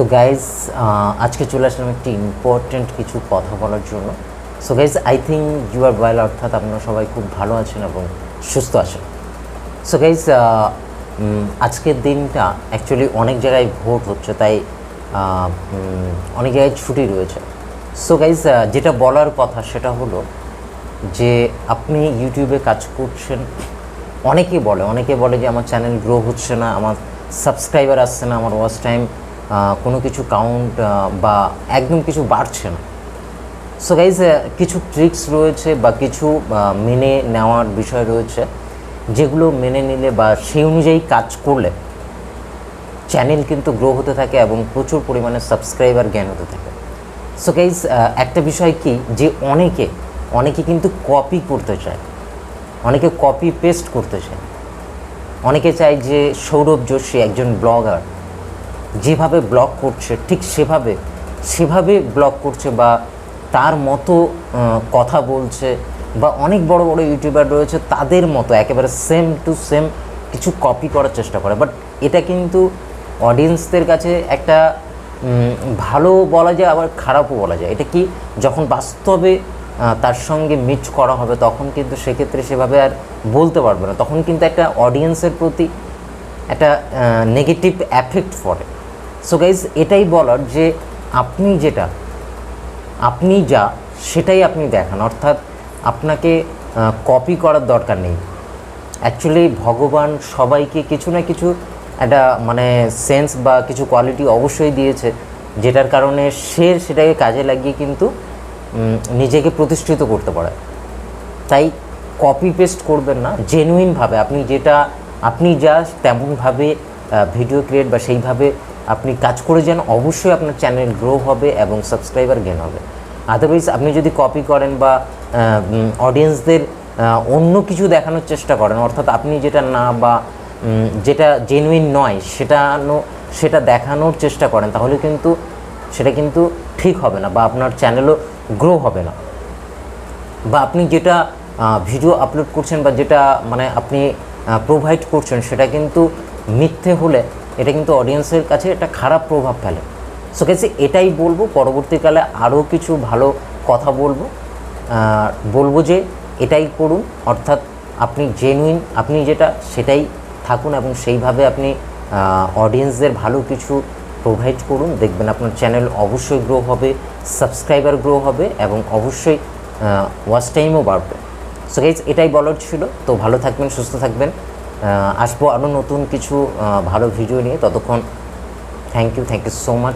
তো গাইজ আজকে চলে আসলাম একটি ইম্পর্ট্যান্ট কিছু কথা বলার জন্য। So guys I think you are well অর্থাৎ আপনারা সবাই খুব ভালো আছেন এবং সুস্থ আছেন। সো গাইজ আজকের দিনটা অ্যাকচুয়ালি অনেক জায়গায় ভোট হচ্ছে, তাই অনেক জায়গায় ছুটি রয়েছে। সো গাইজ যেটা বলার কথা সেটা হলো যে আপনি ইউটিউবে কাজ করছেন অনেকে বলে অনেকে বলে যে আমার চ্যানেল গ্রো হচ্ছে না, আমার সাবস্ক্রাইবার আসছে না, আমার ওয়াচ টাইম কোনো কিছু কাউন্ট বা একদম কিছু বাড়ছে না। সো গাইজ কিছু ট্রিক্স রয়েছে বা কিছু মেনে নেওয়ার বিষয় রয়েছে, যেগুলো মেনে নিলে বা সেই অনুযায়ী কাজ করলে চ্যানেল কিন্তু গ্রো হতে থাকে এবং প্রচুর পরিমাণে সাবস্ক্রাইবার জ্ঞান হতে থাকে। সো গাইজ একটা বিষয় কি? যে অনেকে অনেকে কিন্তু কপি করতে চায়। অনেকে কপি পেস্ট করতে চায়। অনেকে চায় যে সৌরভ যোশী একজন ব্লগার যেভাবে ব্লগ করছে, ঠিক সেভাবে সেভাবে ব্লগ করছে বা তার মতো কথা বলছে বা অনেক বড় বড় ইউটিউবার রয়েছে তাদের মতো, একেবারে সেম টু সেম কিছু কপি করার চেষ্টা করে। বাট এটা কিন্তু অডিয়েন্সদের কাছে একটা ভালো বলা যায় আবার খারাপও বলা যায়। এটা কি যখন বাস্তবে তার সঙ্গে মিট করা হবে তখন কিন্তু সেক্ষেত্রে সেভাবে আর বলতে পারবে না। তখন কিন্তু একটা অডিয়েন্সের প্রতি একটা নেগেটিভ অ্যাফেক্ট পড়ে। সো গাইজ এটাই বলার যে আপনি যেটা, আপনি যা, সেটাই আপনি দেখান। অর্থাৎ আপনাকে কপি করার দরকার নেই। অ্যাকচুয়ালি ভগবান সবাইকে কিছু না কিছু একটা মানে সেন্স বা কিছু কোয়ালিটি অবশ্যই দিয়েছে, যেটার কারণে সে সেটাকে কাজে লাগিয়ে কিন্তু নিজেকে প্রতিষ্ঠিত করতে পারে। তাই কপি পেস্ট করবেন না জেনুইনভাবে আপনি যেটা, আপনি যা তেমনভাবে ভিডিও ক্রিয়েট বা সেইভাবে আপনি কাজ করে যান, অবশ্যই আপনার চ্যানেল গ্রো হবে এবং সাবস্ক্রাইবার গেন হবে। আদারওয়াইজ আপনি যদি কপি করেন বা অডিয়েন্সদের অন্য কিছু দেখানোর চেষ্টা করেন, অর্থাৎ আপনি যেটা না বা যেটা জেনুইন নয় সেটানো সেটা দেখানোর চেষ্টা করেন, তাহলে কিন্তু সেটা কিন্তু ঠিক হবে না বা আপনার চ্যানেলও গ্রো হবে না। বা আপনি যেটা ভিডিও আপলোড করছেন বা যেটা মানে আপনি প্রোভাইড করছেন, সেটা কিন্তু মিথ্যে হলে এটা কিন্তু অডিয়েন্সের কাছে একটা খারাপ প্রভাব ফেলে। সো গেছে এটাই বলব, পরবর্তীকালে আরও কিছু ভালো কথা বলব। বলব যে এটাই করুন, অর্থাৎ আপনি জেনুইন আপনি যেটা সেটাই থাকুন এবং সেইভাবে আপনি অডিয়েন্সদের ভালো কিছু প্রোভাইড করুন। দেখবেন আপনার চ্যানেল অবশ্যই গ্রো হবে সাবস্ক্রাইবার গ্রো হবে এবং অবশ্যই ওয়াচ টাইমও বাড়বে। সো গাইজ এটাই বলার ছিল। তো ভালো থাকবেন, সুস্থ থাকবেন। আসব আরও নতুন কিছু ভালো ভিডিও নিয়ে। ততক্ষণ thank you thank you so much